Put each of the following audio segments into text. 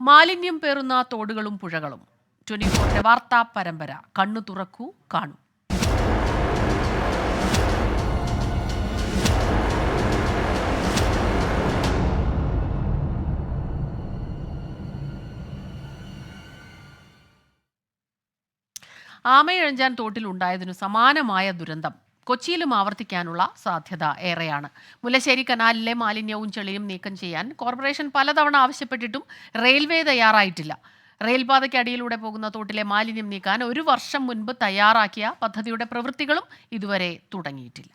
മാലിന്യം പേറുന്ന തോടുകളും പുഴകളും. ട്വന്റി ഫോറിന്റെ വാർത്താ പരമ്പര കണ്ണു തുറക്കൂ കാണൂ. ആമയിഴഞ്ചാൻ തോട്ടിൽ ഉണ്ടായതിനു സമാനമായ ദുരന്തം. കൊച്ചിയിലും ആവർത്തിക്കാനുള്ള സാധ്യത ഏറെയാണ്. മുല്ലശ്ശേരി കനാലിലെ മാലിന്യവും ചെളിയും നീക്കം ചെയ്യാൻ കോർപ്പറേഷൻ പലതവണ ആവശ്യപ്പെട്ടിട്ടും റെയിൽവേ തയ്യാറായിട്ടില്ല. റെയിൽപാതയ്ക്കടിയിലൂടെ പോകുന്ന തോട്ടിലെ മാലിന്യം നീക്കാൻ ഒരു വർഷം മുൻപ് തയ്യാറാക്കിയ പദ്ധതിയുടെ പ്രവൃത്തികളും ഇതുവരെ തുടങ്ങിയിട്ടില്ല.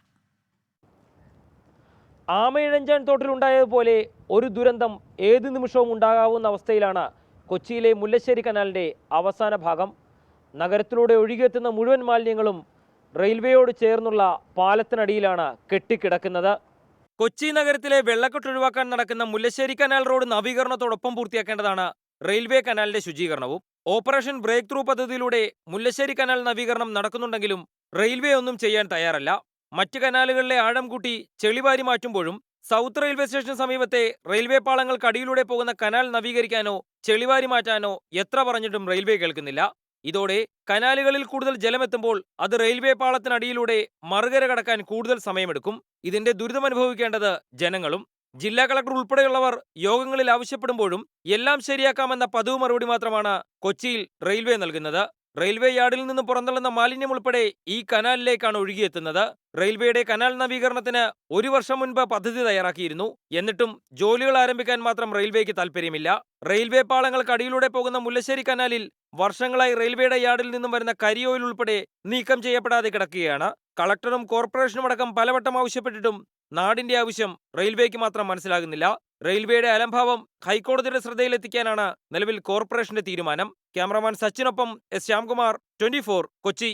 ആമയിഴഞ്ചാൻ തോട്ടിലുണ്ടായതുപോലെ ഒരു ദുരന്തം ഏത് നിമിഷവും ഉണ്ടാകാവുന്ന അവസ്ഥയിലാണ് കൊച്ചിയിലെ മുല്ലശ്ശേരി കനാലിന്റെ അവസാന ഭാഗം. നഗരത്തിലൂടെ ഒഴുകിയെത്തുന്ന മുഴുവൻ മാലിന്യങ്ങളും റെയിൽവേയോട് ചേർന്നുള്ള പാലത്തിനടിയിലാണ് കെട്ടിക്കിടക്കുന്നത്. കൊച്ചി നഗരത്തിലെ വെള്ളക്കെട്ട് ഒഴിവാക്കാൻ നടക്കുന്ന മുല്ലശ്ശേരി കനാൽ റോഡ് നവീകരണത്തോടൊപ്പം പൂർത്തിയാക്കേണ്ടതാണ് റെയിൽവേ കനാലിന്റെ ശുചീകരണവും. ഓപ്പറേഷൻ ബ്രേക്ക് ത്രൂ പദ്ധതിയിലൂടെ മുല്ലശ്ശേരി കനാൽ നവീകരണം നടക്കുന്നുണ്ടെങ്കിലും റെയിൽവേ ഒന്നും ചെയ്യാൻ തയ്യാറല്ല. മറ്റ് കനാലുകളിലെ ആഴം കൂട്ടി ചെളിവാരി മാറ്റുമ്പോഴും സൗത്ത് റെയിൽവേ സ്റ്റേഷന് സമീപത്തെ റെയിൽവേ പാളങ്ങൾക്കടിയിലൂടെ പോകുന്ന കനാൽ നവീകരിക്കാനോ ചെളിവാരി മാറ്റാനോ എത്ര പറഞ്ഞിട്ടും റെയിൽവേ കേൾക്കുന്നില്ല. ഇതോടെ കനാലുകളിൽ കൂടുതൽ ജലമെത്തുമ്പോൾ അത് റെയിൽവേ പാളത്തിനടിയിലൂടെ മറുകര കടക്കാൻ കൂടുതൽ സമയമെടുക്കും. ഇതിന്റെ ദുരിതമനുഭവിക്കേണ്ടത് ജനങ്ങളും ജില്ലാ കളക്ടർ ഉൾപ്പെടെയുള്ളവർ യോഗങ്ങളിൽ ആവശ്യപ്പെടുമ്പോഴും എല്ലാം ശരിയാക്കാമെന്ന പതിവ് മറുപടി മാത്രമാണ് കൊച്ചിയിൽ റെയിൽവേ നൽകുന്നത്. റെയിൽവേ യാർഡിൽ നിന്ന് പുറന്തള്ളുന്ന മാലിന്യം ഉൾപ്പെടെ ഈ കനാലിലേക്കാണ് ഒഴുകിയെത്തുന്നത്. റെയിൽവേയുടെ കനാൽ നവീകരണത്തിന് ഒരു വർഷം മുൻപ് പദ്ധതി തയ്യാറാക്കിയിരുന്നു. എന്നിട്ടും ജോലികൾ ആരംഭിക്കാൻ മാത്രം റെയിൽവേക്ക് താൽപ്പര്യമില്ല. റെയിൽവേ പാളങ്ങൾക്ക് അടിയിലൂടെ പോകുന്ന മുല്ലശ്ശേരി കനാലിൽ വർഷങ്ങളായി റെയിൽവേയുടെ യാർഡിൽ നിന്നും വരുന്ന കരിയോയിൽ ഉൾപ്പെടെ നീക്കം ചെയ്യപ്പെടാതെ കിടക്കുകയാണ്. കളക്ടറും കോർപ്പറേഷനും അടക്കം പലവട്ടം ആവശ്യപ്പെട്ടിട്ടും നാടിന്റെ ആവശ്യം റെയിൽവേക്ക് മാത്രം മനസ്സിലാകുന്നില്ല. റെയിൽവേയുടെ അലംഭാവം ഹൈക്കോടതിയുടെ ശ്രദ്ധയിലെത്തിക്കാനാണ് നിലവിൽ കോർപ്പറേഷന്റെ തീരുമാനം. ക്യാമറമാൻ സച്ചിനൊപ്പം എസ് ശ്യാംകുമാർ ട്വന്റി കൊച്ചി.